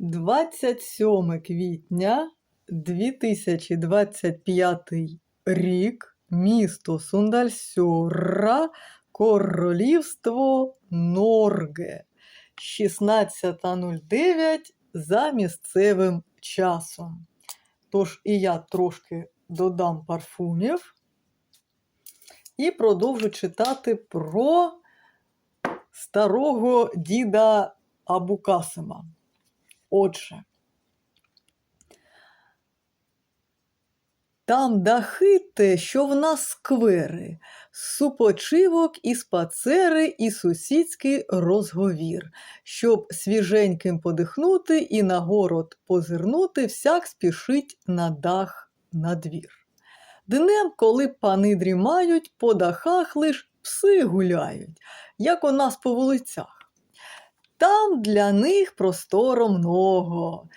27 квітня 2025 рік, місто Сундальсьора, Королівство Норге. 16.09 за місцевим часом. Тож і я трошки додам парфумів і продовжу читати про старого діда Абукасима. Отже, там дахи те, що в нас сквери, супочивок і спацери, і сусідський розговір, щоб свіженьким подихнути і на город позирнути, всяк спішить на дах на двір. Днем, коли пани дрімають, по дахах лиш пси гуляють, як у нас по вулицях. Там для них просторо много.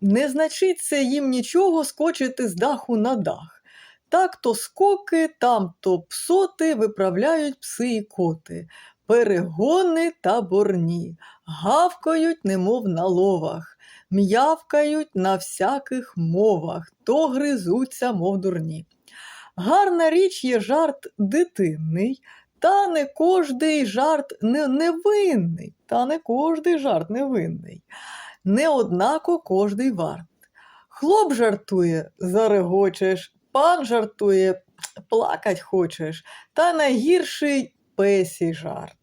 Не значиться їм нічого скочити з даху на дах. Так то скоки, там то псоти виправляють пси і коти, перегони та борні, гавкають, немов на ловах, м'явкають на всяких мовах, то гризуться, мов дурні. Гарна річ є жарт дитинний, та не кожний жарт не, невинний, та не кожний жарт невинний. Не однако кожний варт. Хлоп жартує, зарегочеш, пан жартує, плакать хочеш, та найгірший песій жарт.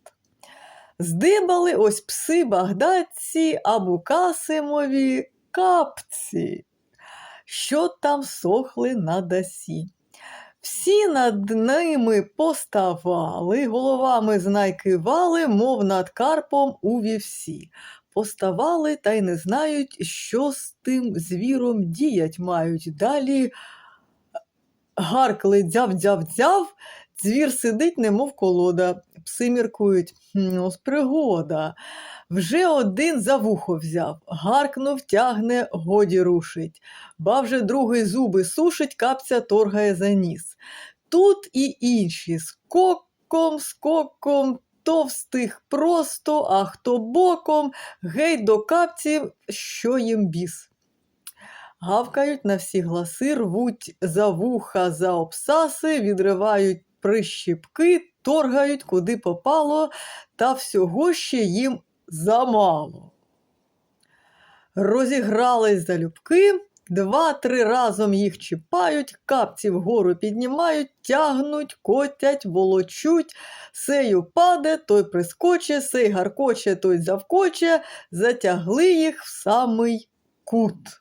Здибали ось пси багдадці, абукасимові капці, що там сохли на дасі. Всі над ними поставали, головами знайкивали, мов над карпом у вівсі. Поставали та й не знають, що з тим звіром діять мають. Далі гаркли дзяв-дзяв-дзяв, звір сидить, немов колода. Пси міркують, «Хм, ось пригода. Вже один за вухо взяв, гаркнув, тягне, годі рушить. Ба вже другий зуби сушить, капця торгає за ніс. Тут і інші скоком, скоком, товстих просто, а хто боком, геть до капців, що їм біс. Гавкають на всі гласи, рвуть за вуха, за обсаси, відривають прищіпки, торгають куди попало, та всього ще їм замало. Розігрались залюбки, два-три разом їх чіпають, капці вгору піднімають, тягнуть, котять, волочуть, сею паде, той прискоче, сей гаркоче, той завкоче, затягли їх в самий кут.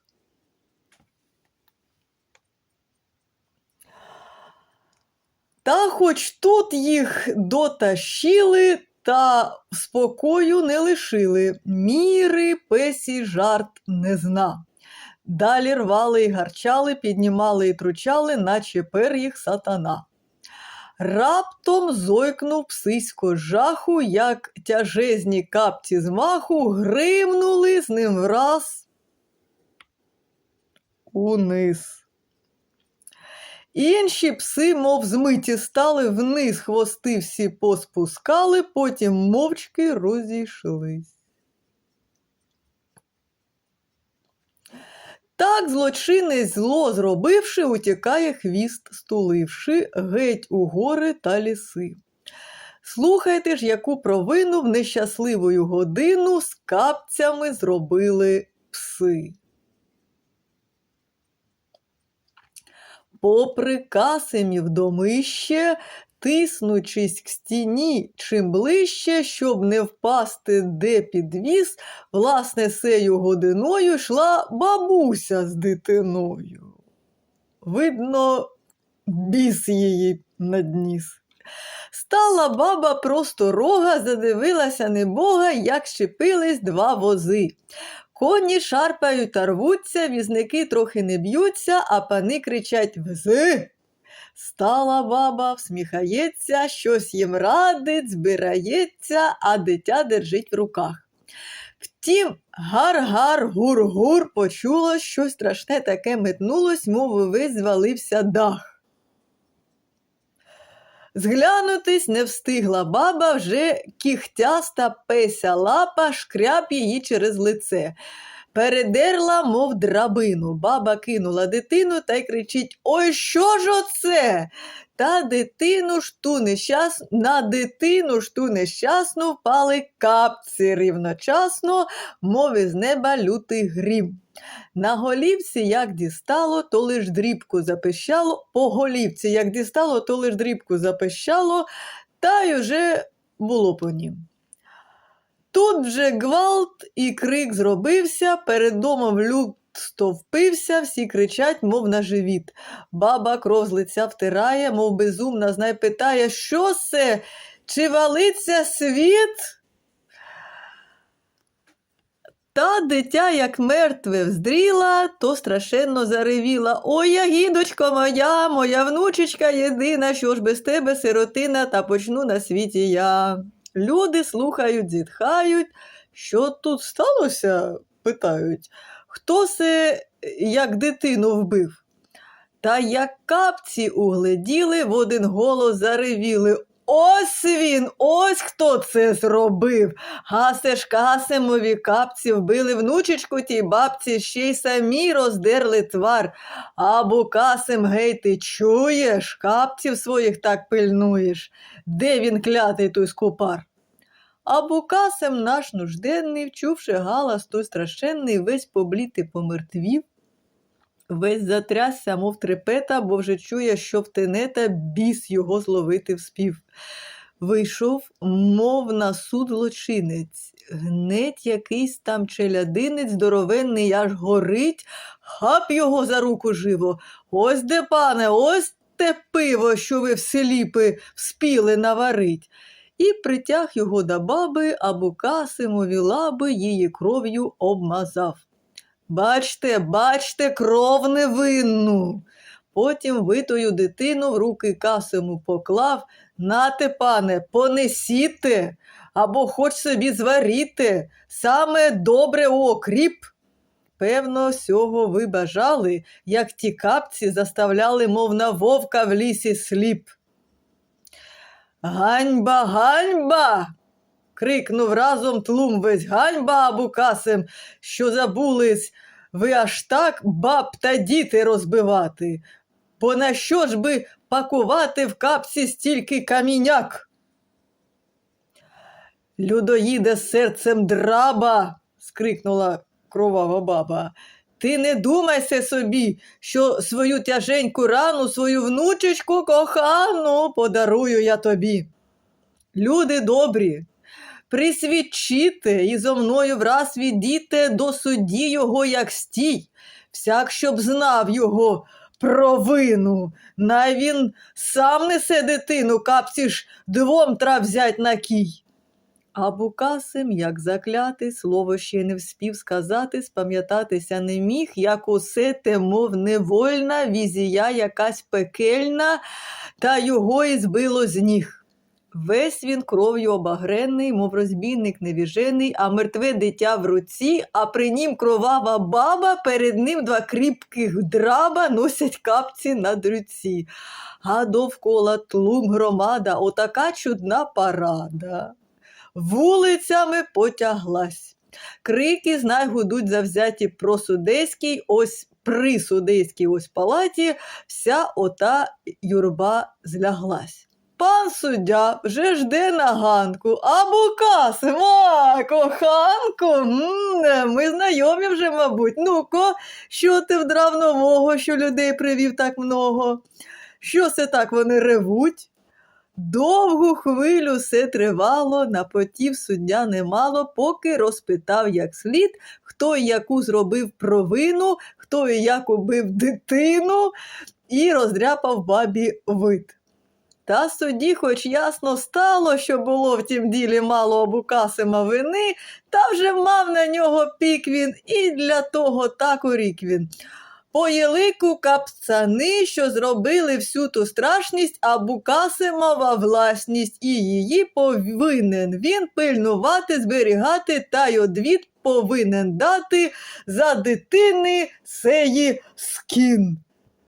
Та хоч тут їх дотащили, та спокою не лишили. Міри песі жарт не зна. Далі рвали і гарчали, піднімали і тручали, наче пер їх сатана. Раптом зойкнув псисько жаху, як тяжезні капці з маху, гримнули з ним враз униз. Інші пси, мов змиті, стали вниз, хвости всі поспускали, потім мовчки розійшлись. Так злочинець зло зробивши, утікає хвіст, стуливши геть у гори та ліси. Слухайте ж, яку провину в нещасливою годину з капцями зробили пси. Попри касимів домище, тиснучись к стіні чим ближче, щоб не впасти де підвіз, власне, сею годиною йшла бабуся з дитиною. Видно, біс її надніс. Стала баба просто рога, задивилася небога, як щепились два вози. Коні шарпають та рвуться, візники трохи не б'ються, а пани кричать Вези. Стала баба, всміхається, щось їм радить, збирається, а дитя держить в руках. Втім, гар-гар, гур-гур, почулось, щось страшне таке метнулось, мов весь звалився дах. Зглянутись не встигла баба, вже кіхтяста песя лапа шкряб її через лице. Передерла, мов драбину. Баба кинула дитину та й кричить: Ой, що ж оце? Та дитину ж ту нещас... на дитину ж ту нещасну впали капці рівночасно, мов із неба лютий грім. На голівці як дістало, то лиш дрібку запищало, по голівці як дістало, то лиш дрібку запищало, та й уже було по нім. Тут вже гвалт і крик зробився, перед домом люд стовпився, всі кричать, мов на живіт. Баба кров з лиця втирає, мов безумна, знай питає, що це? Чи валиться світ? Та дитя, як мертве, вздріла, то страшенно заревіла. Ой, ягідочко моя, моя внучечка єдина, що ж без тебе сиротина, та почну на світі я. Люди слухають, зітхають. Що тут сталося? питають. Хто се, як дитину вбив? Та як капці угледіли, в один голос заревіли. Ось він, ось хто це зробив. Гасе ж Касимові капці вбили внучечку тій бабці, ще й самі роздерли твар. А Букасим, гей, ти чуєш, капців своїх так пильнуєш. Де він клятий той скупар? А Букасим наш нужденний, вчувши галас той страшенний, весь поблід і помертвів, весь затрясся, мов трепета, бо вже чує, що в тенета біс його зловити вспів. Вийшов, мов на суд злочинець, гнеть якийсь там челядинець здоровенний аж горить, хап його за руку живо. Ось де, пане, ось те пиво, що ви в селіпи вспіли наварить. І притяг його до баби, а Букасимові лаби її кров'ю обмазав. Бачте, бачте, кров невинну. Потім витою дитину в руки касиму поклав. Нате, пане, понесіте або хоч собі зваріте, саме добре окріп. Певно, сього ви бажали, як ті капці заставляли, мов на вовка в лісі сліп. Ганьба, ганьба. Крикнув разом тлум весь ганьба Абукасим, що забулись ви аж так баб та діти розбивати. Бо на що ж би пакувати в капці стільки каміняк? Людоїде серцем драба, скрикнула кровава баба. Ти не думайся собі, що свою тяженьку рану, свою внучечку кохану подарую я тобі. Люди добрі, присвідчите і зо мною враз відійте до судді його, як стій, всяк, щоб знав його провину. Най він сам несе дитину, капці ж двом трав взять на кій. А Букасим, як заклятий, слово ще не вспів сказати, спам'ятатися не міг, як усе те, мов невольна, візія якась пекельна, та його і збило з ніг. Весь він кров'ю обагрений, мов розбійник невіжений, а мертве дитя в руці, а при нім кровава баба, перед ним два кріпких драба носять капці на дрюці. А довкола тлум громада, отака чудна парада. Вулицями потяглась. Крики, знай, гудуть завзяті про судейський, ось при судейській ось палаті вся ота юрба зляглась. Пан суддя вже жде на ганку, а Букасим, а, коханку, м ми знайомі вже, мабуть. Ну-ко, що ти вдрав нового, що людей привів так много? Що це так вони ревуть? Довгу хвилю все тривало, напотів суддя немало, поки розпитав як слід, хто і яку зробив провину, хто і як убив дитину, і роздряпав бабі вид. Та судді, хоч ясно стало, що було в тім ділі мало обукасима вини, та вже мав на нього пік він, і для того так урік він. По єлику капцани, що зробили всю ту страшність, а Букасимова власність, і її повинен він пильнувати, зберігати, та й одвід повинен дати за дитини сеї скін.